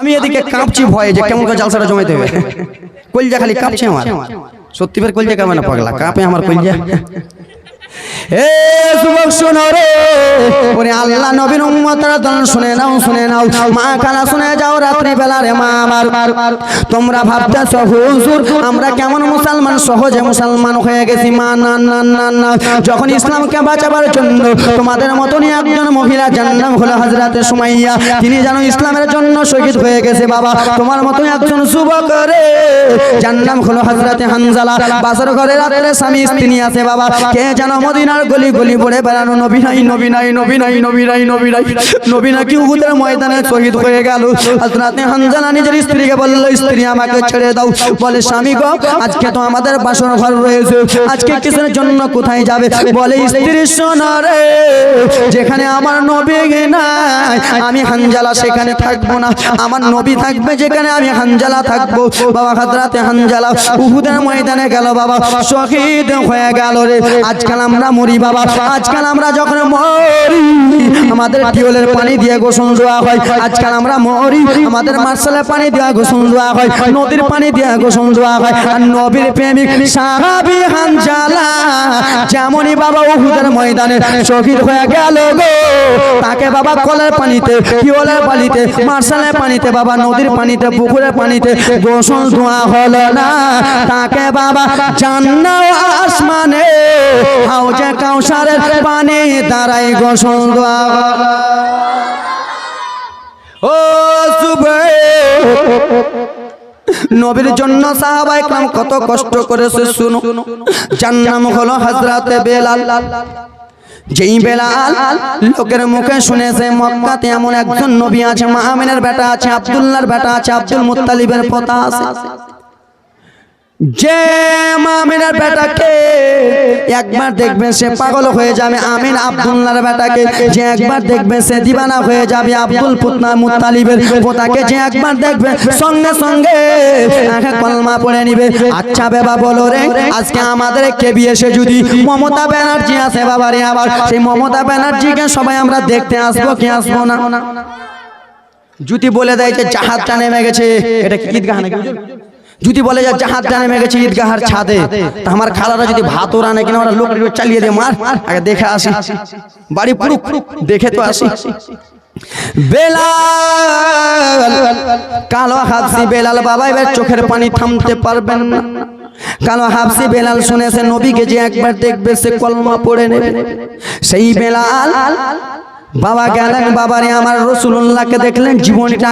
আমি এদিকে কাঁপছি ভয়ে যে কেমন করে জালসাটা জমাইতে হবে। কলজা খালি কাঁপছে আমার। সত্যি ফের কলজা কেমন না পাগলা? কাঁপে আমার কলজা। যখন ইসলামকে বাঁচাবার জন্য তোমাদের মতনই একজন মহিলা নাম হলো হজরতে সুমাইয়া। তিনি যেন ইসলামের জন্য শহীদ হয়ে গেছে, বাবা। তোমার মতো একজন যুবক রে। নাম হলো হজরতে হানজালা। বাসর ঘরে রাত্রে স্বামী স্ত্রী আছে বাবা। কে যেন মদিনার গলি গলি পড়ে বেড়ানো নবী নাই নবী নাই নবী নাই নবী নাই নবী নাই। নবী নাকি উহুদের ময়দানে শহীদ হয়ে গেল। হজরতে হানজালা নিজের স্ত্রীকে বলল, স্ত্রী, আমাকে ছেড়ে দাও। বলে, স্বামী গো, আজকে তো আমাদের বাসর ঘর রয়েছে। আজকে কিসের জন্য কোথায় যাবে? বলে, স্ত্রী, শোনো রে, যেখানে আমার নবী নাই, আমি হানজালা সেখানে থাকব না। আমার নবী থাকবে যেখানে আমি হানজালা থাকব। বাবা হাজরাতে হানজালা উহুদের ময়দানে গেল। বাবা, শহীদ হয়ে গেল রে। আজকাল আমরা মরি, বাবা। আজকাল আমরা যখন মরি, আমাদের টিউলের পানি দিয়ে গোসল দেওয়া হয়। আজকাল আমরা মরি, আমাদের মার্শালের পানি দেওয়া গোসল দেওয়া হয়, নদীর পানি দিয়ে গোসল দেওয়া হয়। আর নবীর প্রেমিক সাহাবি হানজালা, যেমনই বাবা উহুদের ময়দানে শহীদ হয়ে গেল গো। তাকে বাবা কলের পানিতে টিউলের পানিতে, মার্শালের পানিতে, বাবা নদীর পানিতে, পুকুরের পানিতে গোসল ধোয়া হলো না। তাকে বাবা জান্নাত আসমানে হাউজে কাউসারের পানি দ্বারাই গোসল হলো। ও নবীর জন্য সাহাবাই কাম কত কষ্ট করেছে, শুনো। যার নাম হলো হজরতে বেলাল। যেই বেলাল লোকের মুখে শুনেছে, মক্কাতে এমন একজন নবী আছে, মাহমিনের বেটা আছে, আব্দুল্লাহর বেটা আছে, আব্দুল মুত্তালিবের পোতা আছে। যে মামিনের বেটাকে একবার দেখবে সে পাগল হয়ে যাবে, আমিন আব্দুল্লাহর বেটাকে যে একবার দেখবে সে দিবানা হয়ে যাবে, আব্দুল পুতনা মুত্তালিবের পোতাকে যে একবার দেখবে সঙ্গে সঙ্গে কলমা পড়ে নিবে। আচ্ছা বেবা, বলো রে, আজকে আমাদের কে বিয়েছে যদি মমতা ব্যানার্জি আছে বাবা রে আবার। সেই মমতা ব্যানার্জিকে সবাই আমরা দেখতে আসব কি আসব না? যদি বলে দেয় যে জাহাজটা নেমে গেছে। এটা কি হুজুর? যদি বলে যে জাহাজটা নেমে গেছে ঈদগাহার ছাদে, তা আমার খালারা যদি ভাত ও রানে কিনা আমরা লোক চালিয়ে দিয়ে মার। আগে দেখে আসি। বাড়ি পুরুক, দেখে তো আসি। বেলাল, কালো হাফসি বেলাল বাবা, এবার চোখের পানি থামতে পারবেন না। কালো হাফসি বেলাল শুনেছে, নবীকে যে একবার দেখবে, সে কলমা পড়ে নেবে। সেই বেলাল বাবা গেলেন বাবারে আমার রসুল্লাহকে দেখলেন জীবনটা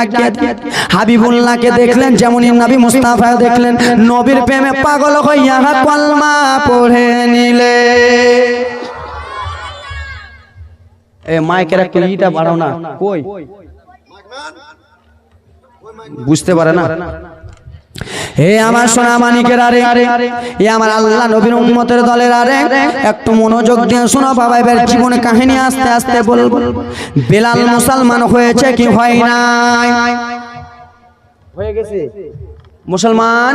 হাবিবুল্লাহকে দেখলেন যেমনই নবী মুস্তাফা দেখলেন নবীর প্রেমে পাগল হইয়া কলমা পড়ে নিলে। এ মাইকের একটু ইটা বাড়াও না কই? বুঝতে পারে না? হে আমার সোনা মানিকের আরে আরে এ আমার আল্লাহ নবীর উম্মতের দলের আরে একটু মনোযোগ দিয়ে শোনো বাবা এবার জীবনে কাহিনী আস্তে আস্তে বলব। বেলাল মুসলমান হয়েছে কি হয় নাই? হয়ে গেছে। মুসলমান?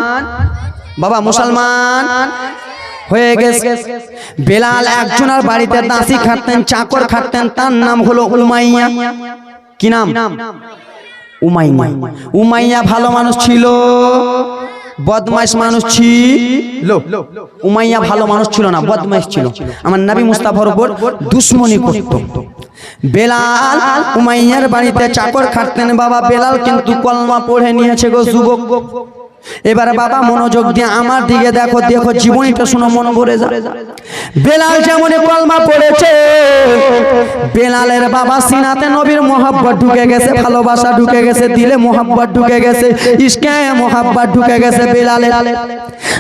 বাবা মুসলমান? হয়ে গেছে। বেলাল একজনের বাড়িতে দাসি খাটতেন চাকর খাটতেন তার নাম হলো উমাইয়া। কি নাম? উমাইয়া। উমাইয়া ভালো মানুষ ছিল, বদমাইশ মানুষ ছিল। উমাইয়া ভালো মানুষ ছিল না, বদমাইশ ছিল। আমার নবী মুস্তাফার উপর দুশ্মনী করত। বেলাল উমাইয়ার বাড়িতে চাকর খাটতেন। বাবা বেলাল কিন্তু কলমা পড়ে নিয়েছে গো যুবক। এবারে বাবা মনোযোগ দিয়ে আমার দিকে দেখো দেখো জীবনীটা শুনো মন ভরে যা। বেলাল যেমন কলমা পড়েছে বেলালের বাবা সিনাতে নবীর মোহাব্বত ঢুকে গেছে ভালোবাসা ঢুকে গেছে দিলে মোহাব্বত ঢুকে গেছে ইসকে মোহাব্বত ঢুকে গেছে বেলালের।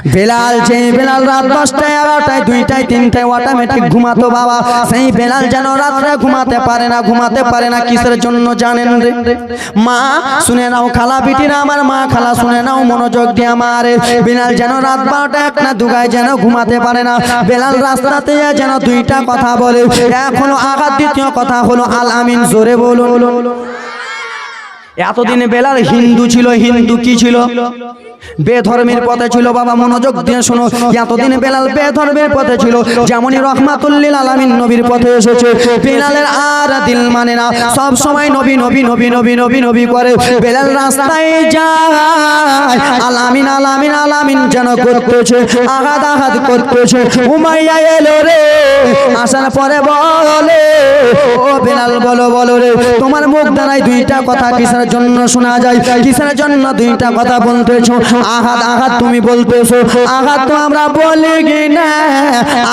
বেলাল যে বেলাল রাত দশটায় এগারোটায় দুইটায় তিনটায় অটোমেটিক ঘুমাতো বাবা সেই বেলাল যেন রাত্রে ঘুমাতে পারে না ঘুমাতে পারে না কিসের জন্য জানেন রে? মা শুনে নাও খালা বিটিরা আমার মা খালা শুনে নাও মনোযোগ দিয়ে আমার বেলাল যেন রাত বারোটা একটা দুগায় যেন ঘুমাতে পারে না। বেলাল রাস্তাতে যেন দুইটা কথা বলে, এখনও আঘাত। দ্বিতীয় কথা হলো, আল আমিন জোরে বলুন। এতদিনে বেলাল হিন্দু ছিল হিন্দু কি ছিল? বেধর্মের পথে ছিল বাবা মনোযোগ দিয়ে শোনো। এতদিন বেলাল বেধর্মের পথে ছিল যেমনই রহমাতুল্লিল আলামিন নবীর পথে এসেছে। বেলালের আর দিল মানে না। সব সময় নবী নবী নবী নবী নবী নবী করে। বেলাল রাস্তায় যায় আলামিন আলামিন আলামিন যেন করতেছে আঘাত আঘাত করতেছে। উমাইয়া এলো রে আসার পরে বলে ও বেলাল বলো বলো রে তোমার মুখ দ্বারাই দুইটা কথা কিসের জন্য শোনা যায়? কিসের জন্য দুইটা কথা বলতেছো? আঘাত আঘাত তুমি বলতেছো। আঘাত তো আমরা বলি না?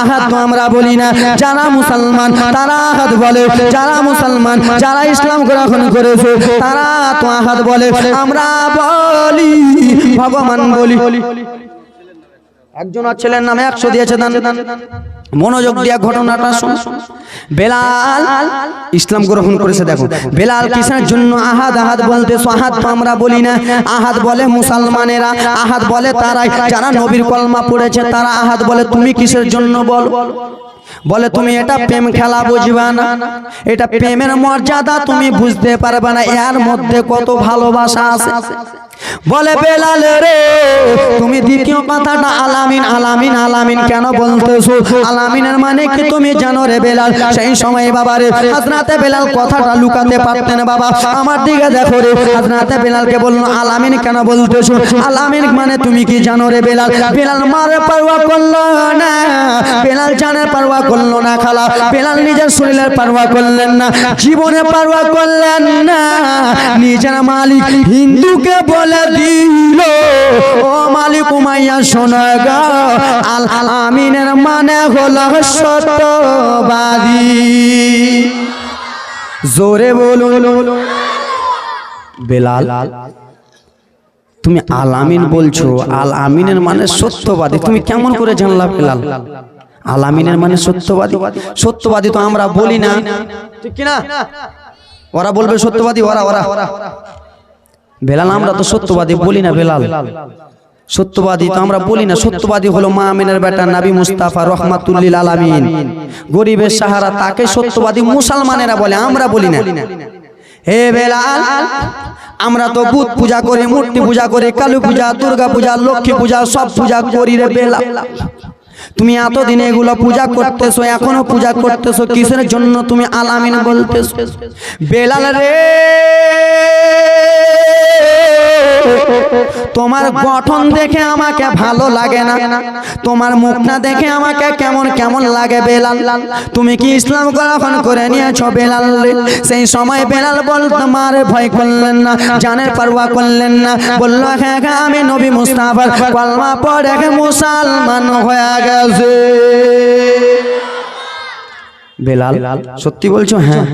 আঘাত তো আমরা বলি না। যারা মুসলমান, তারা আঘাত বলে। যারা মুসলমান, যারা ইসলাম গ্রহণ করেছে, তারা তো আঘাত বলে। আমরা বলি, ভগবান বলি। একজন ছেলের নামে একশো দিয়েছে দান। মনোযোগ দিয়া ঘটনাটা বেলাল ইসলাম গ্রহণ করেছে, দেখো। বেলাল কিসের জন্য আহাদ আহাদ বলতে, আহাদ আমরা বলি না। আহাদ বলে মুসলমানেরা, আহাদ বলে তারাই। যারা নবীর কলমা পড়েছে, তারা আহাদ বলে, তুমি কিসের জন্য বল? বলে তুমি এটা প্রেম খেলা বুঝবা না। এটা প্রেমের মর্যাদা তুমি বুঝতে পারবে না। এর মধ্যে কত ভালোবাসা আছে। বলে বেলাল রে তুমি দ্বিতীয় কথাটা আলামিন আলামিন আলামিন কেন বলতেছো? আলামিনের মানে কি তুমি জানো রে বেলাল? সেই সময় বাবা রে হাজরাতে বেলাল কথাটা লুকাতে পারতেন বাবা। আমার দিকে দেখো রে হাজরাতে বেলালকে বলল আলামিন কেন বলতেছো? আলামিন মানে তুমি কি জানো রে বেলাল? বেলাল? মারে পারওয়া করল না। বেলাল জানের পারওয়া করল না খালা। বেলাল নিজের শরীরের পারওয়া করলেন না, জীবনে পারওয়া করলেন না। নিজের মালিক হিন্দুকে বলে দিল, ও মালিক উমাইয়া, শোনা গা, আল আমিনের মানে হলো সত্যবাদী। জোরে বলুন। বেলাল, তুমি আল আমিন বলছো, আল আমিনের মানে সত্যবাদী। তুমি কেমন করে জানলা বেলাল? আল আমিনের মানে সত্যবাদী। সত্যবাদী তো আমরা বলি না। ঠিক কিনা? ওরা বলবে সত্যবাদী, ওরা ওরা। বেলাল, আমরা তো সত্যবাদী বলি না, বেলাল। সত্যবাদী তো আমরা বলি না। সত্যবাদী হলো মা আমিনের বেটা নাবি মুস্তাফা রহমাতুল্লিল আলামিন। গরিবের সাহারা তাকে সত্যবাদী মুসলমানেরা বলে, আমরা বলি না। হে বেলাল, আমরা তো বুধ পূজা করি, মূর্তি পূজা করি, কালী পূজা, দুর্গা পূজা, লক্ষ্মী পূজা, সব পূজা করি রে বেলাল। তুমি এতদিন এগুলো পূজা করতেছো এখনও পূজা করতেছো কিসের জন্য তুমি আলামিন বলতেছো? বেলাল রে! তোমার গঠন দেখে আমাকে ভালো লাগে না। তোমার মুখটা দেখে আমাকে কেমন কেমন লাগে বেলাল? তুমি কি ইসলাম গ্রহণ করে নিয়েছো বেলাল সেই সময় বেলাল বল তোমার ভয় করলেন না জানের পারওয়া করলেন না। বলল হ্যাঁ হ্যাঁ আমি নবী মুস্তাফার কলমা পড়ে মুসলমান হয়ে গেছে বেলাল সত্যি বলছো? হ্যাঁ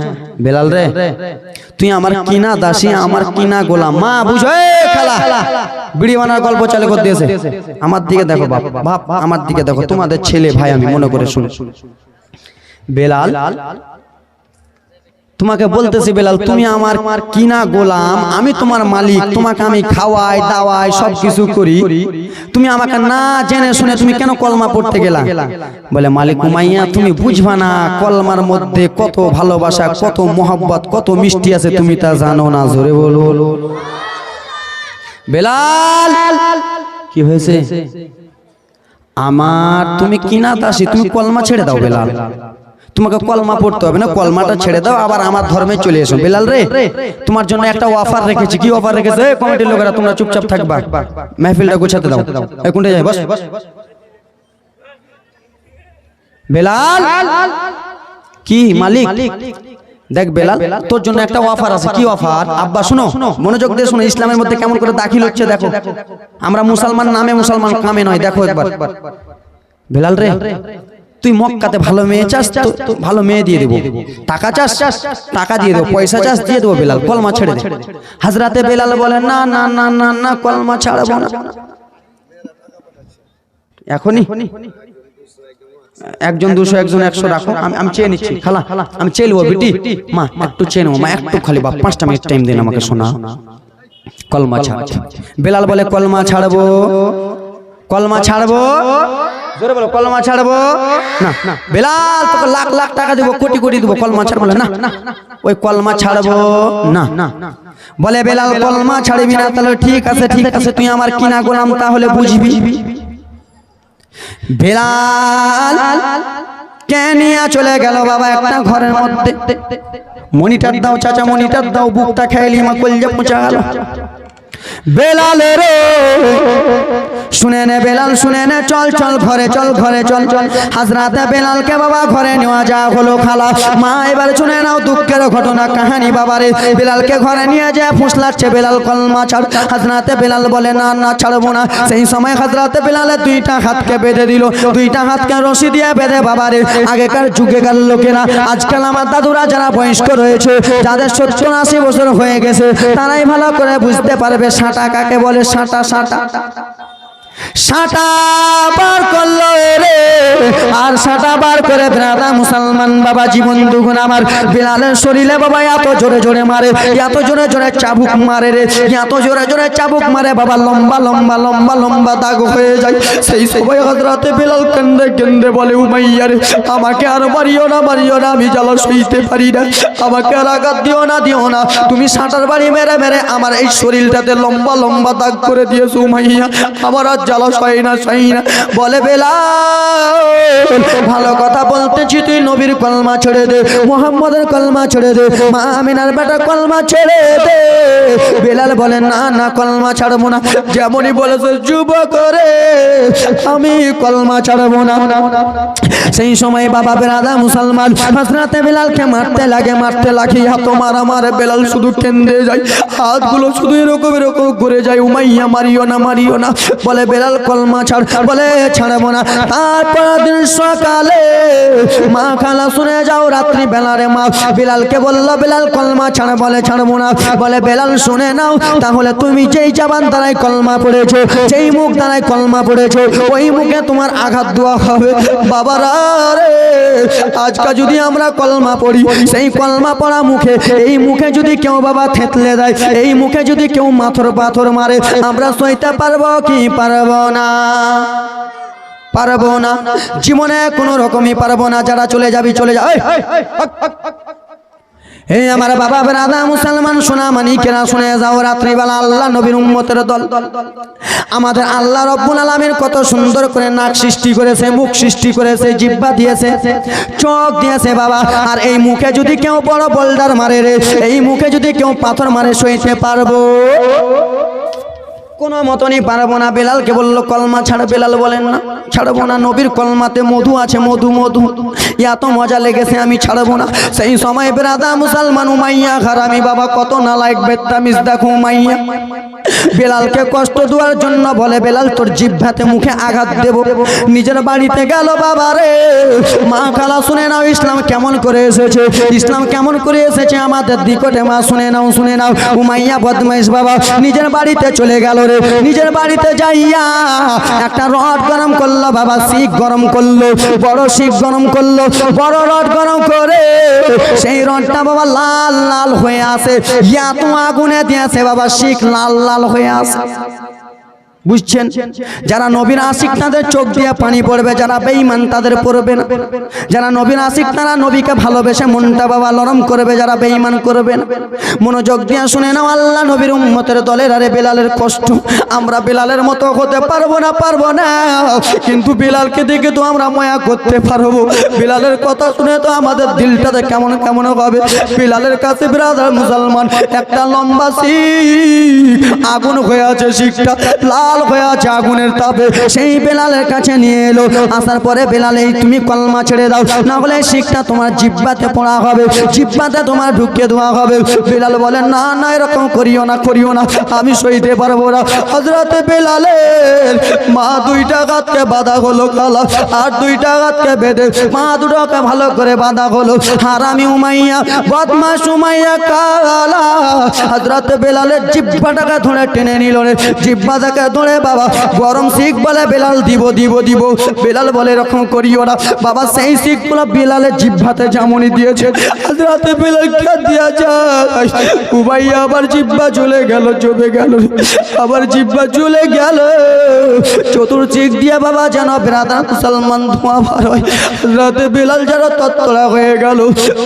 বেলাল রে তুই আমার কিনা দাসী আমার কিনা গোলাম। মা বুঝো? খালা। বিড়ি বানার গল্প চালু করে দিয়েছে আমার দিকে দেখো বাপ বাপ আমার দিকে দেখো। তোমাদের ছেলে ভাই আমি মনে করে শুনে। বেলাল তোমাকে বলতেছি বেলাল তুমি আমার কিনা গোলাম আমি তোমার মালিক তোমাকে আমি খাওয়াই দাওয়াই সব কিছু করি। তুমি আমাকে না জেনে শুনে তুমি কেন কলমা পড়তে গেলা? বলে মালিক উমাইয়া তুমি বুঝবা না কলমার মধ্যে কত ভালোবাসা কত মোহাব্বত কত মিষ্টি আছে তুমি তা জানো না জোরে বলো বেলাল কি হয়েছে? আমার তুমি কিনা দাসী তুমি কলমা ছেড়ে দাও বেলাল। তোমাকে কলমা পড়তে হবে না? কলমাটা ছেড়ে দাও আবার আমার ধর্মে চলে এসো। বেলাল রে তোমার জন্য একটা অফার রেখেছি। কি অফার রেখেছে? কমিটির লোকেরা তোমরা চুপচাপ থাকবা। মেহফিলটা গোছাতে দাও। কোনটা যাই বস। বেলাল! কি মালিক? দেখ বেলাল তোর জন্য একটা অফার আছে। কি অফার আব্বা শুনো মনোযোগ দিয়ে শুনো ইসলামের মধ্যে কেমন করে দাখিল হচ্ছে দেখো। আমরা মুসলমান নামে মুসলমান কামে নয় দেখো একবার। বেলাল রে। তুই মক্কাতে ভালো মেয়ে চাস ভালো মেয়ে দিয়ে দেবো। টাকা চাস টাকা দিয়ে দেবো পয়সা চাস দিয়ে দেবো বেলাল কলমা ছেড়ে দে। হাজরাতে বেলাল বলে না না না না না কলমা ছাড়বো না। এখনই? একজন দুশো একজন একশো রাখো। আমি আমি চেয়ে নিচ্ছি। খালা আমি চেয়ে নেব বিটি। মা একটু চেয়ে নেব। মা একটু খালি বা পাঁচটা মিনিট টাইম দিন আমাকে শোনা। কলমা ছাড়। বেলাল বলে কলমা ছাড়বো। কলমা ছাড়বো। জোরে বলো, কলমা ছাড়বো? না বেলাল, তোকে লাখ লাখ টাকা দিব, কোটি কোটি দিব, কলমা ছাড়বো না ওই কলমা ছাড়বো। না বলে, বেলাল, কলমা ছাড়বি না, তাহলে ঠিক আছে ঠিক আছে, তুই আমার কিনা গোলাম, তাহলে বুঝবি। বেলাল, কে নিয়ে চলে গেল বাবা একটা ঘরের মধ্যে? মনিটার দাও, চাচা, মনিটার দাও, বুকটা খেয়ে মা, কলজা পচা গেল। বেলালে রে শুনে নে বেলাল, শুনে নে, চল চল ঘরে চল ঘরে, চল চল। হাজরাতে বেলালকে বাবা ঘরে নেওয়া যা হলো খালা। মা, এবার শুনে নাও দুঃখের ঘটনা, কাহানি বাবারে। বেলালকে ঘরে নিয়ে যায় ফুসলাচ্ছে বেলাল কলমা ছাড়। হাজরাতে বেলাল বলে, না না, ছাড়বো না। সেই সময় হাজরাতে বেলালে দুইটা হাতকে বেঁধে দিল। দুইটা হাতকে রশি দিয়ে বেঁধে বাবারে। আগেকার যুগেকার লোকেরা, আজকাল আমার দাদুরা যারা বয়স্ক রয়েছে, যাদের সত্তর আশি বছর হয়ে গেছে, তারাই ভালো করে বুঝতে পারবে সাঁটা কাকে বলে, সাঁটা সাঁটা। সাঁটা বার করল রে আর সাঁটা বার করে দাদা মুসলমান বাবা, জীবন দুগুণ আমার। শরীরে বাবা, এত জোরে জোরে মারে, এত জোরে জোরে চাবুক মারে রে, এত জোরে জোরে চাবুক মারে বাবা, লম্বা লম্বা লম্বা লম্বা দাগ হয়ে যায়। সেই সময় হজরাতে বিলাল কেন্দ্রে কেন্দ্রে বলে, উমাইয়া রে, আমাকে আর মারিও না মারিও না, আমি জ্বালা সইতে পারি না। আমাকে আর আঘাত দিও না দিও না। তুমি সাঁটার বাড়ি মেরে মেরে আমার এই শরীরটাতে লম্বা লম্বা দাগ করে দিয়েছ, উমাইয়া। আমার আর ভালো কথা বলতেছি, তুই নবীর কলমা ছেড়ে দে, মোহাম্মদের কলমা ছেড়ে দে বেটা কলমা ছেড়ে দে। বেলাল বলে, না না, কলমা ছাড়বো না। যেমনই বলেছে, যুব করে, আমি কলমা ছাড়বো না। সেই সময় বাবা বেরাদা মুসলমান হাসরাতে বেলালকে মারতে লাগে মারতে লাগে। হাত মারা মারে বেলাল শুধু কেন্দ্রে যায়, হাতগুলো শুধু এরকম এরকম ঘুরে যায়, উমাইয়া, মারিও না মারিও না। বলে বেলাল কলমা ছাড়, বলে ছাড়বো না। তারপর দিন সকালে মা খালা শুনে যাও, রাত্রি বেলারে মা। বেলালকে বলল, বেলাল, কলমা ছাড়, বলে ছাড়বো না। বলে, বেলাল, শুনে নাও, তাহলে তুমি যেই জবান দ্বারাই কলমা পড়েছো, যেই মুখ দ্বারাই কলমা পড়েছো, ওই মুখে তোমার আঘাত দেওয়া হবে। বাবারা রে! আজকে যদি আমরা কলমা পড়ি সেই কলমা পড়া মুখে এই মুখে যদি কেউ বাবা থেতলে দেয় এই মুখে যদি কেউ মাথর পাথর মারে আমরা সইতে পারব কি পারব না পারব না জীবনে কোনো রকমই পারব না যারা চলে যাবি চলে যা এই আমার বাবা বেরাদা মুসলমান, সোনা মানি কেনা শুনে যাও রাত্রিবেলা আল্লাহ নবীর উম্মতের দল। আমাদের আল্লাহ রব্বুল আলমের কত সুন্দর করে নাক সৃষ্টি করেছে, মুখ সৃষ্টি করেছে, জিব্বা দিয়েছে, চোখ দিয়েছে বাবা। আর এই মুখে যদি কেউ বড় বোল্ডার মারে রে, এই মুখে যদি কেউ পাথর মারে, সইতে পারব? কোনো মতনই পারব না। বেলালকে বলল, কলমা ছাড়া বেলাল বলেন না, ছাড়বো না। নবীর কলমাতে মধু আছে, মধু মধু। এত মজা লেগেছে, আমি ছাড়বো না। সেই সময় বেরাদা মুসলমান উমাইয়া খারামি বাবা কত না লাইক বেত্তামিজ দেখো উমাইয়া। বেলালকে কষ্ট দেওয়ার জন্য বলে, বেলাল, তোর জিভ্ভাতে মুখে আঘাত দেব। নিজের বাড়িতে গেল বাবা রে। মা খালা, শুনে নাও, ইসলাম কেমন করে এসেছে। ইসলাম কেমন করে এসেছে আমাদের দিকটে, মা, শুনে নাও শুনে নাও। উমাইয়া বদমাইশ বাবা, নিজের বাড়িতে চলে গেল রে। নিজের বাড়িতে যাইয়া একটা রড গরম করল বাবা শিখ গরম করল, বড় শিখ গরম করল, বড় রড গরম করে সেই রডটা বাবা লাল লাল হয়ে আসে তো আগুনে দিয়েছে বাবা শিখ লাল লাল হয়ে আসে বুঝছেন? যারা নবীন আশিক তাদের চোখ দিয়ে পানি পড়বে, যারা বেঈমান তাদের পড়বে না। যারা নবীন আশিক তারা নবীকে ভালোবেসে মনটা বাবা নরম করবে, যারা বেঈমান করবে না। মনোযোগ দিয়ে শুনে নাও, আল্লাহ নবীর উম্মতের দলের আরে বেলালের কষ্ট। আমরা বেলালের মতো হতে পারব না পারব না। কিন্তু বেলালকে দেখে তো আমরা ময়া করতে পারব। বেলালের কথা শুনে তো আমাদের দিলটাতে কেমন কেমন হবে বেলালের কাছে ব্রাদার মুসলমান, একটা লম্বা শিখ, আগুন হয়ে আছে শিখটা। লাল হয়ে আছে আগুনের তাপে। সেই বেলালের কাছে নিয়ে এলো। আসার পরে বেলাল তুমি কলমা ছেড়ে দাও। না এই শিখটা তোমার জিব্বাতে পড়া হবে। জিব্বাতে তোমার ঢুকিয়ে দেওয়া হবে। বেলাল বলে, না না, এরকম করিও না করিও না। আমি সইতে পারব না। হজরতে বেলালের মা দুইটা গাতকে বাঁধা হলো কালা, আর দুইটা গাতকে বেঁধে মা দুটোকে ভালো করে বাঁধা হলো। হারামি উমাইয়া বদমাস উমাইয়া কালা হজরত বেলালের জিব্বাটাকে ধরে টেনে নিল রে। জিব্বাটাকে ধরে করে বাবা, গরম শিখ বলে বেলাল দিব দিব দিব। বেলাল বলে, এরকম করি ওরা বাবা, সেই শিখগুলো বেলালের জিভ্ভাতে যেমনই দিয়েছে। রাতে বেলাল দিয়া যায় উবাই আবার জিব্বা চলে গেল চলে গেল। আবার জিব্বা চলে গেল। চতুর্চিক দিয়ে বাবা যেন বেড়াদার মুসলমান ধোঁয়া বার হয়। রাতে বেলাল যেন তত্তরা হয়ে গেল।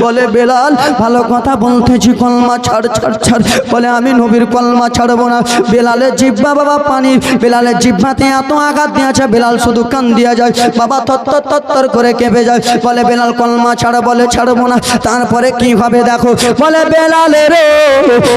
বলে, বেলাল, ভালো কথা বলতেছি, কলমা ছাড় ছাড় ছাড়। বলে, আমি নবীর কলমা ছাড়বো না। বেলালের জিব্বা বাবা পানি বেলালের জিব্বাতে এত আঘাত দিয়েছে, বেলাল শুধু কান দিয়া যায়। বাবা তত্তর তত্তর করে কেঁপে যায়। বলে, বেলাল, কলমা ছাড়, বলে, ছাড়বো না। তারপরে কি হবে দেখো? বলে, বেলালে রে,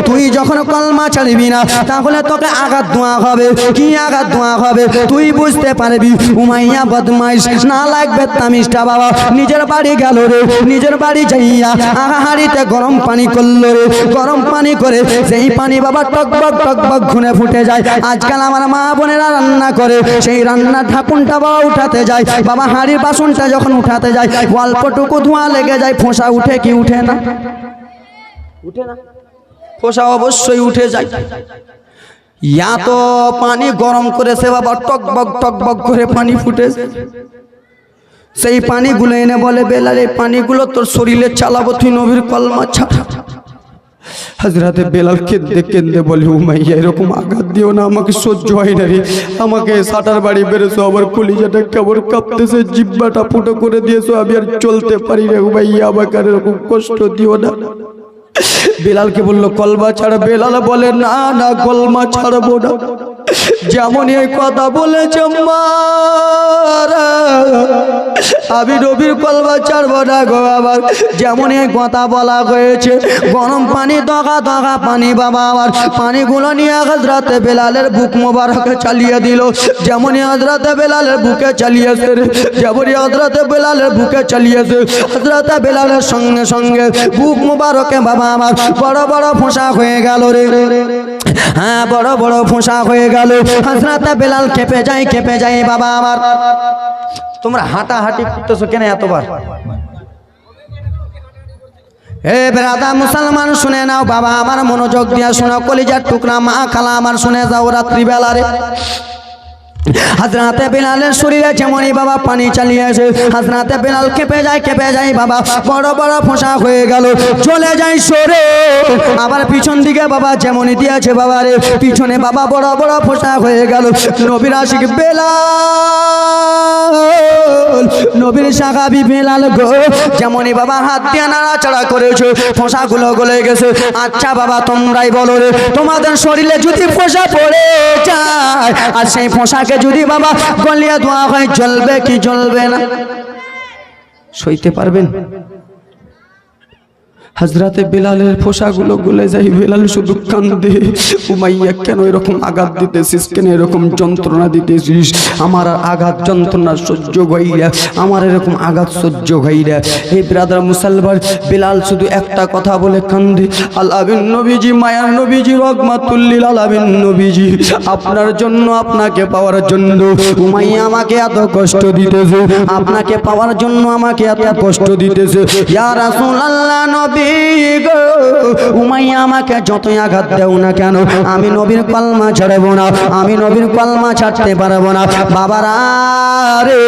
তুই যখন কলমা ছাড়বি না, তাহলে তোকে আঘাত দোয়া হবে। কি আঘাত দোয়া হবে? তুই বুঝতে পারবি। উমাইয়া বদমাইশ, না লাগবে তামিজটা বাবা। নিজের বাড়ি গেল রে, নিজের বাড়ি যাইয়া আগা হাড়িতে গরম পানি করল রে। গরম পানি করে সেই পানি বাবা টকবক টকবক ঘুনে ফুটে যায়। আজকাল আমার মা বোনেরা রান্না করে, সেই রান্নার ঢাকুনটা বাবা উঠাতে যায়। বাবা হাড়ির বাসনটা যখন উঠাতে যায়, অল্পটুকু ধোঁয়া লেগে যায়, ফোঁসা উঠে কি উঠে না? উঠে না। ফোঁসা অবশ্যই উঠে যায়। এত পানি গরম করেছে বাবা টকবক টকবক করে পানি ফুটেছে। সেই পানিগুলো এনে বলে, বেলাল, এই পানিগুলো তোর শরীরে চালাবো, তুই নবীর কলমা ছাড়া। হাজরাতে বেলাল কেঁদে কেঁদে বলে, উমাইয়া, এরকম আঘাত দিও না, আমাকে সহ্য হয় না রে। আমাকে সাটার বাড়ি বেরোছো আবার কলিজাটা কেমন কাঁপতেছে, জিব্বাটা ফুটো করে দিয়েছ, আমি আর চলতে পারি রে উমাইয়া, আমাকে আর এরকম কষ্ট দিও না। বেলালকে বলল, কলমা ছাড়া, বেলাল বলে, না না, কলমা ছাড়বো না। যেমন এই কথা বলেছে আমি রবির কলমা ছাড়বো না গো আবার। যেমন এই কথা বলা হয়েছে, গরম পানি, দগা দগা পানি বাবা আবার পানিগুলো নিয়ে হজরাতে বেলালের বুক মোবারকে চালিয়ে দিল। যেমনই হজরাতে বেলালের বুকে চালিয়েছে যেমনই হজরাতে বেলালের বুকে চালিয়েছে। হজরাতে বেলালের সঙ্গে সঙ্গে বুক মোবারকে বাবা আমার বড় বড় ফোঁসা হয়ে গেল রে। হ্যাঁ বড় বড় ফোঁসা হয়ে গেল। হজরাতে বেলাল খেপে যায় খেপে যায়, বাবা আমার। তোমরা হাঁটাহাঁটি করতেছো কেন এতবার? হে বেরাদা, মুসলমান, শুনে নাও, বাবা আমার মনোযোগ দিয়া শোনাও কলিজার টুকরা মা খালা আমার শুনে যাও রাত্রিবেলা রে হাজরাতে বেলালের শরীরে যেমনই বাবা পানি চালিয়েছে হাজরাতে বেলাল কেঁপে যায় কেঁপে যায় বাবা, বড় বড় ফোঁসা হয়ে গেল, চলে যায় সরে। আবার পিছন দিকে বাবা যেমনই দিয়েছে বাবা রে, পিছনে বাবা বড় বড় ফোঁসা হয়ে গেল। নবীর আশিক বেলাল, নবীর সাগাবি বেলাল গো, যেমনই বাবা হাত দিয়ে নাড়াচাড়া করেছ, ফোঁসাগুলো গলে গেছে। আচ্ছা বাবা, তোমরাই বলো রে, তোমাদের শরীরে যদি ফোঁসা পড়ে যায়, আর সেই ফোঁসাকে যদি বাবা গলিয়া ধোয়া হয় জ্বলবে কি জ্বলবে না? সইতে পারবেন? হাজরাতে বেলালের পোশাকগুলো গলে যাই বেলাল শুধু কান্দে, উমাইয়া, কেন এরকম আঘাত দিতেছিস? কেন এরকম যন্ত্রণা দিতেছিস? আমার আঘাত যন্ত্রণা সহ্য হইয়া, আমার এরকম আঘাত সহ্য হইয়া। এই ব্রাদার মুসলমান, বেলাল শুধু একটা কথা বলে কান্দে আলাবিন নবীজি, মায়ার নবীজি রহমাতুল্লিল আলাবিন নবীজি, আপনার জন্য, আপনাকে পাওয়ার জন্য উমাইয়া আমাকে এত কষ্ট দিতেছে। আপনাকে পাওয়ার জন্য আমাকে এত কষ্ট দিতেছে। ইয়া রাসূলুল্লাহ, নবী গো। উমাইয়া আমাকে যতই আঘাত দেও না কেন, আমি নবীর কলমা ছাড়বো না, আমি নবীর কলমা ছাড়তে পারব না। বাবারা রে,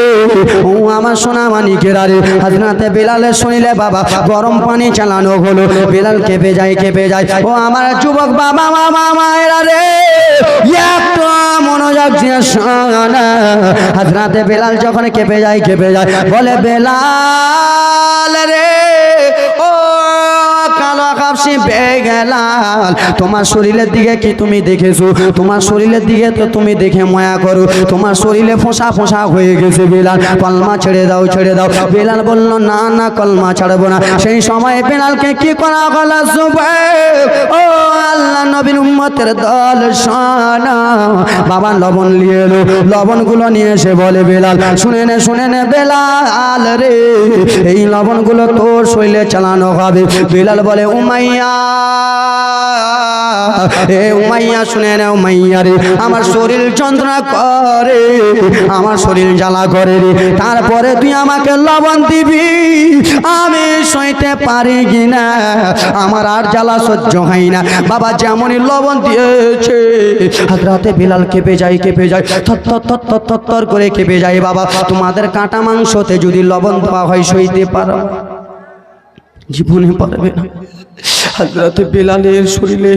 ও আমার সোনা মানিকেরা রে হাজরাতে বেলালে শুনিলে বাবা, গরম পানি চালানো হলো। বেলাল কেঁপে যায় কেঁপে যায়। ও আমার যুবক বাবা মামা মায়েরা রে একটু মনোযোগ দিয়ে শোনা। বেলাল যখন কেঁপে যায় কেঁপে যায়, বলে, বেলাল রে কাপসি বেগেলাল তোমার শরীরের দিকে কি তুমি দেখেছ? তোমার শরীরের দিকে তো তুমি দেখে মায়া করো। তোমার শরীরে ফোঁসা ফোঁসা হয়ে গেছে বেলাল। কলমা ছেড়ে দাও ছেড়ে দাও। বেলাল বলল, না না, কলমা ছাড়বো না। সেই সময় বেলালকে কি করা গলা ও আল্লাহ নবীন উম্মতের দল শোনা। বাবা লবণ নিয়ে এলো। লবণগুলো নিয়ে এসে বলে, বেলাল, শুনে নে শুনে নে, বেলাল রে। এই লবণগুলো তোর শৈলে চালানো হবে। বেলাল বলে এ উমাইয়া উমাইয়া রে, আমার শরীর যন্ত্রণা করে, আমার শরীর জ্বালা করে রে। তারপরে তুই আমাকে লবণ দিবি, আমি সইতে পারি কিনা? আমার আর জ্বালা সহ্য হয় না। বাবা যেমনই লবণ দিয়েছে রাতে বিলাল কেঁপে যায় কেঁপে যায়, থর থর থর থর করে কেঁপে যায়। বাবা, তোমাদের কাঁটা মাংসতে যদি লবণ দেওয়া হয়, সইতে পারো জীবনে পারবে না। হাজরাতে বেলালের শরীরে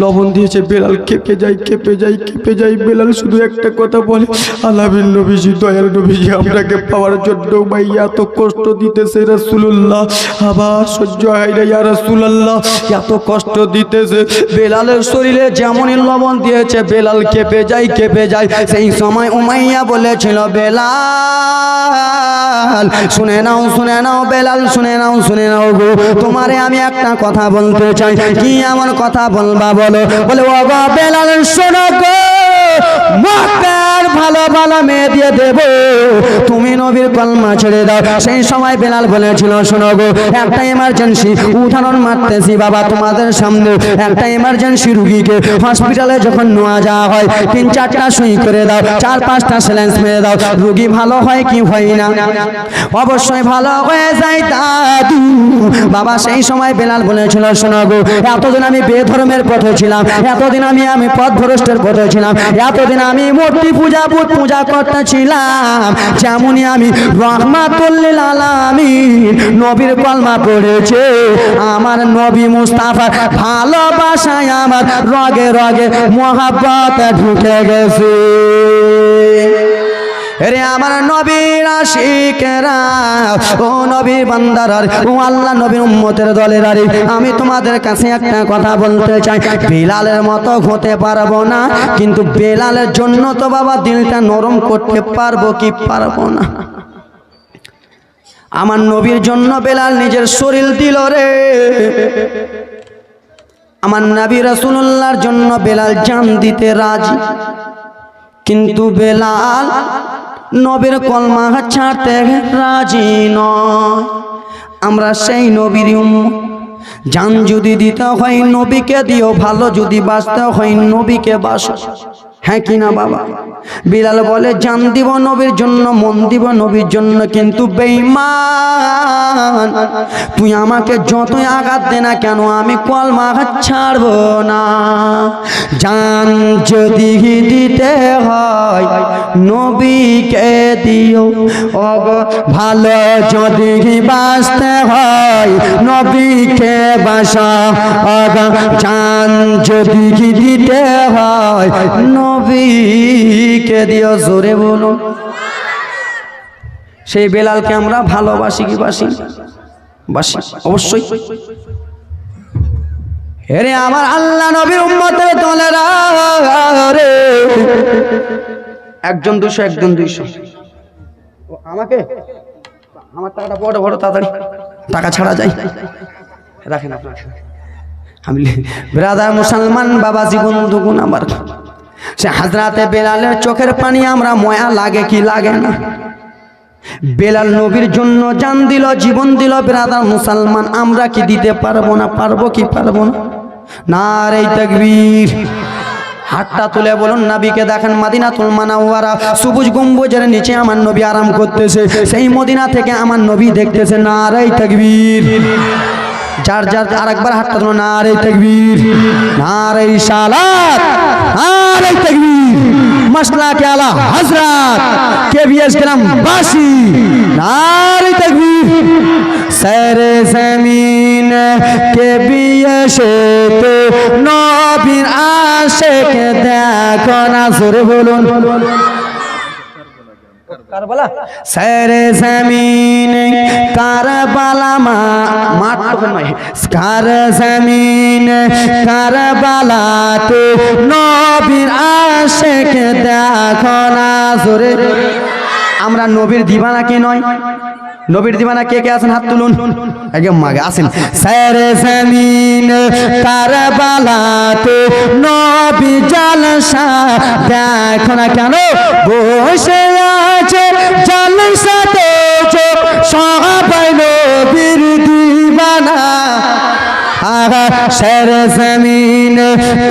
লবণ দিয়েছে। বেলাল কেঁপে যায় কেঁপে যায় কেঁপে যায়। বেলাল শুধু একটা কথা বলে আলাবিন নবীজি, দয়াল নবীজি আপনাকে পাওয়ার জন্য ভাই এত কষ্ট দিতেছে রাসূলুল্লাহ। আবার সহ্য হয় না, ইয়া রাসূলুল্লাহ, এত কষ্ট দিতেছে। বেলালের শরীরে যেমনই লবণ দিয়েছে, বেলাল কেঁপে যায় কেঁপে যায়। সেই সময় উমাইয়া বলেছিল, বেলাল, শুনে নাও শুনে নাও, বেলাল, শুনে নাও শুনে নাও গো। তোমারে আমি একটা কথা বলতে চাই কি এমন কথা বলবা বলো? বলে ও গো বেলাল শোনো গো। মক্কার ভালো ভালো মেয়ে দিয়ে দেব। তুমি নবীর কলমা ছেড়ে দাও। সেই সময় বেলাল বলেছিল, শোনো গো, একটা এমার্জেন্সি উদাহরণ মারতেছি বাবা তোমাদের সামনে। একটা এমার্জেন্সি রুগীকে হসপিটালে যখন নেওয়া যাওয়া হয়, তিন চারটা সুই করে দাও, চার পাঁচটা স্যালেন্স মেরে দাও। রুগী ভালো হয় কি হয় না? অবশ্যই ভালো হয়ে যায় দাদু। বাবা সেই সময় বেলাল বলেছিল, শোনো গো, এতদিন আমি বেধর্মের পথে ছিলাম, এতদিন আমি আমি পথ ভ্রষ্টের পথে ছিলাম এতদিন আমি মূর্তি পূজা বুধ পূজা করতেছিলাম। যেমনই আমি রহমাতুল্লিল আলামিন নবীর কলমা পড়েছে, আমার নবী মুস্তাফার ভালোবাসায় আমার রগে রগে মহাব্বত ঢুকে গেছে। রে আমার নবীর আশিকেরা, ও নবীর বান্দার ও আল্লাহ নবীর উম্মতের দলের আরে, আমি তোমাদের কাছে একটা কথা বলতে চাই। বেলালের মতো হতে পারব না, কিন্তু বেলালের জন্য তো বাবা দিলটা নরম করতে পারব কি পারব না। আমার নবীর জন্য বেলাল নিজের শরীর দিল রে। আমার নবী রাসূলুল্লাহর জন্য বেলাল জান দিতে রাজি। কিন্তু বেলাল নবীর কলমা ছাড়তে রাজি নয়। আমরা সেই নবীর যান যদি দিতে হয় নবীকে দিও, ভালো যদি বাঁচতে হয় নবীকে বাসো হ্যাঁ কি না বাবা? বিলাল বলে, জান দিব নবীর জন্য, মন দিব নবীর জন্য, কিন্তু বেঈমান, তুই আমাকে যতই আঘাত দে না কেন, আমি কলমা আঘাত ছাড়বো না। জান যদি দিতে হয়, নবীকে দিও। অগ, ভালো যদি বাঁচতে হয়, নবীকে বাসা অগ, জান যদি দিতে হয় নবীকে দিও জোরে বলুন। সেই বেলালকে আমরা ভালোবাসি কি বাসি? বাসি, অবশ্যই। হেরে আমার আল্লাহ নবীর উম্মতের দলেরা রে। একজন দুশো একজন দুইশো। আমাকে? আমার টাকাটা বড় বড়, তাড়াতাড়ি। টাকা ছাড়া যায়। রাখেন আপনার। আমি ব্রাদার মুসলমান বাবা জীবন দুগুণ আমার। সে হাজরাতে বেলালের চোখের পানি আমরা ময়া লাগে কি লাগে না? বেলাল নবীর জন্য জান দিল, জীবন দিল, ব্রাদার মুসলমান, আমরা কি দিতে পারব না, পারব কি পারব না? না রে তকবীর। হাতটা তুলে বলুন, নবীকে দেখেন মাদিনাতুল মানাওয়ারা, সবুজ গম্বুজের নিচে আমার নবী আরাম করতেছে, সেই মদিনা থেকে আমার নবী দেখতেছে না রে তকবীর। যার যার আরেকবার হাতটা তুলো না রে তকবীর না রে সালাত না রে তকবীর। মশলা কে আলা হজরত কে বিএস গ্রাম বাসি। না রে তকবীর সরে জমিন কে বিএসে তো নবীর আশেক দেখো না, জোরে বলুন। আমরা নবীর দিবানা কে নয়? নবীর দিবানা কে কে আছেন? হাত তুলুন। একদম মাগে আসেন সরে জমিন কারবালাতে নবী জালসা দেখো না কেন? বসে আছে নবীর দিবানা। আহা শের জমিন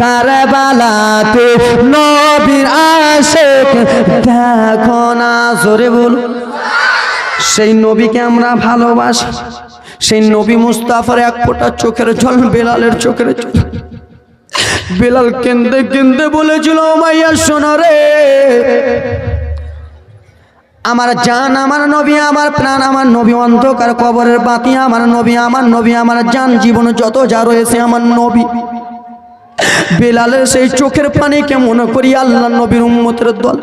কারবালাতে নবীর আশেক। দেখো না, জোরে বল সেই নবীকে আমরা ভালোবাসি। সেই নবী মুস্তাফার এক ফোঁটা চোখের জল, বেলালের চোখের জল। বেলাল কেন্দে কেন্দে বলেছিল মাইয়া শোনো রে। আমার জান, আমার নবী, আমার প্রাণ, আমার নবী, অন্ধকার কবরের বাতি, আমার নবী আমার নবী, আমার জান, জীবন যত যা রয়েছে আমার নবী। বেলালের সেই চোখের পানিকে মনে করি আল্লাহ নবীর উম্মতের দল।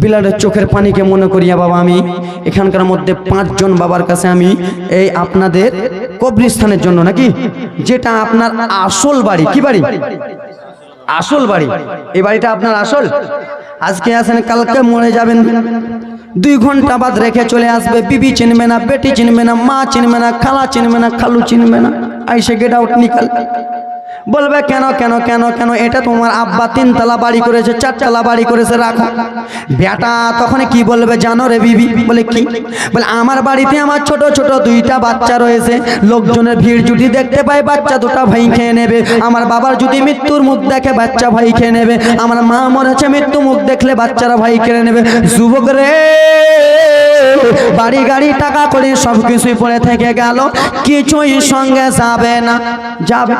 বিলালের চোখের পানিকে মনে করিয়া বাবা আমি, এখানকার মধ্যে পাঁচজন বাবার কাছে আমি এই আপনাদের কবরস্থানের জন্য নাকি? যেটা আপনার আসল বাড়ি, কি বাড়ি? আসল বাড়ি। এই বাড়িটা আপনার আসল? আজকে আসেন কালকে মরে যাবেন। দুই ঘণ্টা বাদ রেখে চলে আসবে, বিবি চিনবে না, বেটি চিনবে না, মা চিনবে না, খালা চিনবে না, খালু চিনবে না। আইসে গেট আউট নিকাল। বলবে, কেন কেন কেন কেন? এটা তোমার আব্বা তিনতলা বাড়ি করেছে, চারতলা বাড়ি করেছে, রাখো। বেটা তখন কি বলবে, জানো রে বিবি? বলে, কি? বলে, আমার বাড়িতে আমার ছোট ছোট দুইটা বাচ্চা রয়েছে। লোকজনের ভিড় জুটি দেখতে পায়, বাচ্চা দুটা ভাই খেয়ে নেবে। আমার বাবার যদি মৃত্যুর মুখ দেখে, বাচ্চা ভাই খেয়ে নেবে। আমার মা মরেছে, মৃত্যু মুখ দেখলে বাচ্চারা ভাই খেয়ে নেবে। যুবক রে, বাড়ি গাড়ি, টাকা করে সব কিছুই পড়ে থেকে গেল। কিছুই সঙ্গে যাবে না। যাবে।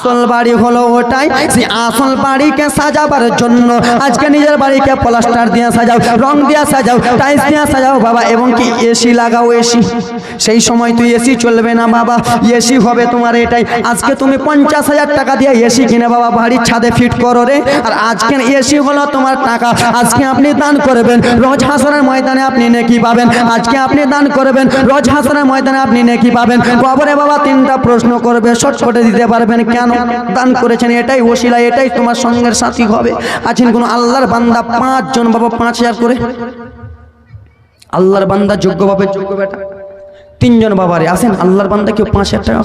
আসল বাড়ি হলো ওটাই। সেই আসল বাড়িকে সাজাবার জন্য আজকে নিজের বাড়িকে প্লাস্টার দিয়ে সাজাও, রং দিয়ে সাজাও, টাইলস দিয়ে সাজাও বাবা, এবং কি এসি লাগাও এসি। সেই সময় তুই এসি চলবে না বাবা, এসি হবে তোমার এটাই। আজকে তুমি পঞ্চাশ হাজার টাকা দিয়ে এসি কিনে বাবা, বাড়ির ছাদে ফিট করো রে। আর আজকে এসি হলো তোমার টাকা। আজকে আপনি দান করবেন। রোজ হাসনের ময়দানে আপনি নেকি পাবেন। আজকে আপনি দান করবেন। রোজ হাসনের ময়দানে আপনি নেকি পাবেন। কবরে বাবা তিনটা প্রশ্ন করবে শর্ট করে দিতে পারবেন। কেন দান করেছেন, এটাই ওসিলা, এটাই তোমার সঙ্গের সাথী হবে। আছেন কোন আল্লাহর বান্দা পাঁচজন বাবা, পাঁচ হাজার করে? আল্লাহর বান্দা যোগ্য বাবা, যোগ্য বেটা। তিনজন বাবারে আসেন আল্লাহর বান্দা কেউ পাঁচ হাজার টাকা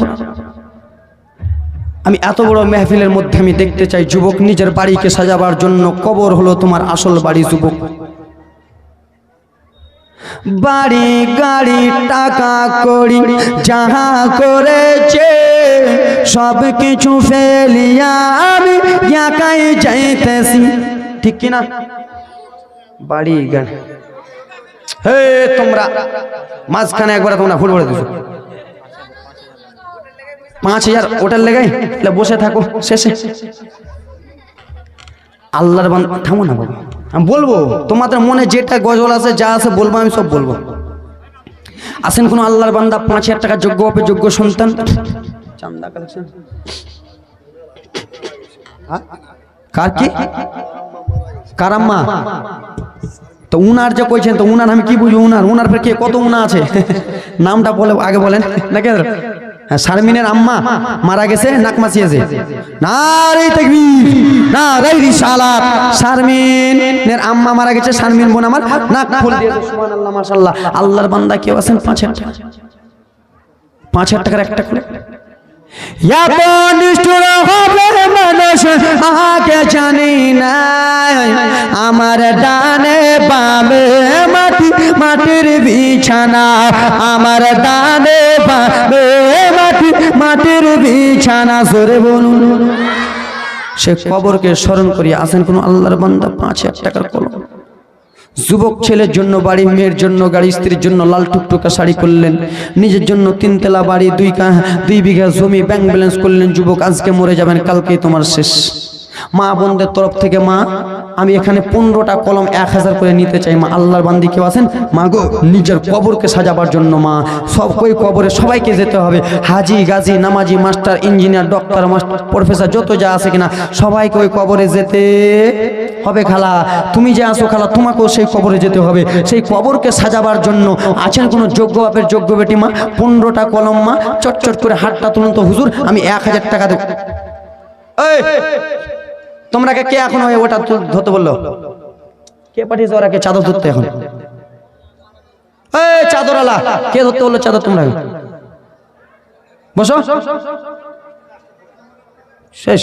আমি এত বড় মেহফিলের মধ্যে আমি দেখতে চাই, যুবক নিজের বাড়িকে সাজাবার জন্য কবর হলো তোমার আসল বাড়ি, যুবক। বাড়ি গাড়ি টাকা করি, যাহা করেছে সব কিছু ফেলিয়া আমি একাই যাইতেছি। ঠিক কিনা? বাড়ি গাড়ি। হে, তোমরা মাঝখানে একবার তোমরা ফুল ভরে দিছো। পাঁচ হাজার ওটার লেগাই বসে থাকো, শেষে। আল্লাহর বান থামো না বাবা। আমি বলব, তোমাদের মনে যেটা গজল আছে, যা আছে বলব, আমি সব বলব। আসেন কোন আল্লাহর বান্দা, পাঁচ হাজার টাকা যোগ্য হবে, যোগ্য সন্তান। চান্দা কালেকশন। কার কি? কারাম্মা তো উনার যে কইছেন, তো উনার আমি কি বুঝব, উনার উনার ফের কে, কত উনা আছে? নামটা বলে, আগে বলেন। নাকি? হ্যাঁ শারমিনের আম্মা মারা গেছে, নাক মাসিয়েছে তাকবীর রিসালাত। শারমিনের আম্মা মারা গেছে, শারমিন বোন আমার নাক ফুল সুবহানাল্লাহ, মাশাআল্লাহ। আল্লাহর বান্দা কেউ আছেন? পাঁচ হাজার টাকা। পাঁচ হাজার টাকার একটা জানি না। আমার ডানে বামে মাটি, মাটির বিছানা। আমার ডানে বামে মাটির বিছানা সরে বলুন। সে কবরকে স্মরণ করি আসেন কোন আল্লাহর বান্দা? পাঁচ হাজার টাকার কলম। যুবক ছেলের জন্য বাড়ি, মেয়ের জন্য গাড়ি, স্ত্রীর জন্য লাল টুকটুকা শাড়ি করলেন। নিজের জন্য তিনতলা বাড়ি, দুই দুই বিঘা জমি ব্যাংক ব্যালেন্স করলেন। যুবক আজকে মরে যাবেন, কালকেই তোমার শেষ। মা বোনদের তরফ থেকে মা আমি এখানে পনেরোটা কলম এক হাজার করে নিতে চাই। মা, আল্লাহর বান্দি কেউ আছেন? মা গো, নিজের কবরকে সাজাবার জন্য, মা। সব ওই কবরে সবাইকে যেতে হবে। হাজি, গাজি, নামাজি, master, engineer, doctor master professor, যত যা আছে কিনা, সবাইকে ওই কবরে যেতে হবে খালা। তুমি যে আসো খালা, তোমাকেও সেই কবরে যেতে হবে। সেই কবরকে সাজাবার জন্য আছেন কোনো যোগ্য বাপের যোগ্য বেটি, মা? পনেরোটা কলম, মা, চটচট করে হাতটা তুলুন তো, হুজুর, আমি এক হাজার টাকা দেব। তোমরা কে এখন ওটা ধরতে বলল? কে পাঠিয়েছে ওরা? কে চাদর ধরতে এখন? চাদর আলা কে ধরতে বলল চাদর তোমরা? বসো। শেষ।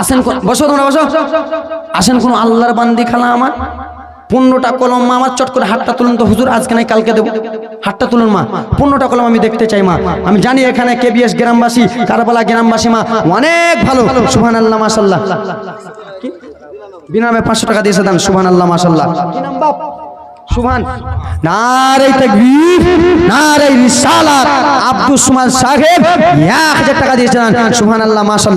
আসেন বসো তোমরা, বসো। আসেন কোন আল্লাহর বান্দি খালা আমার? পনেরোটা কলম মা, আমার চট করে হাতটা তুলুন তো, হুজুর আজকে নাই, কালকে দেবো। হাতটা তুলুন মা পনেরোটা কলম আমি দেখতে চাই মা। আমি জানি এখানে কেবিএস গ্রামবাসী, কারবালা গ্রামবাসী মা, অনেক ভালো। সুহান আল্লাহ মাসাল্লাহ বিনামে পাঁচশো টাকা দিয়েছে দেন সুহান আল্লাহ মাসাল্লাহ রিসালাত। আব্দুল সুমান সাহেব 1000 টাকা দিয়েছেন সুবহানাল্লাহ, মাশাআল্লাহ।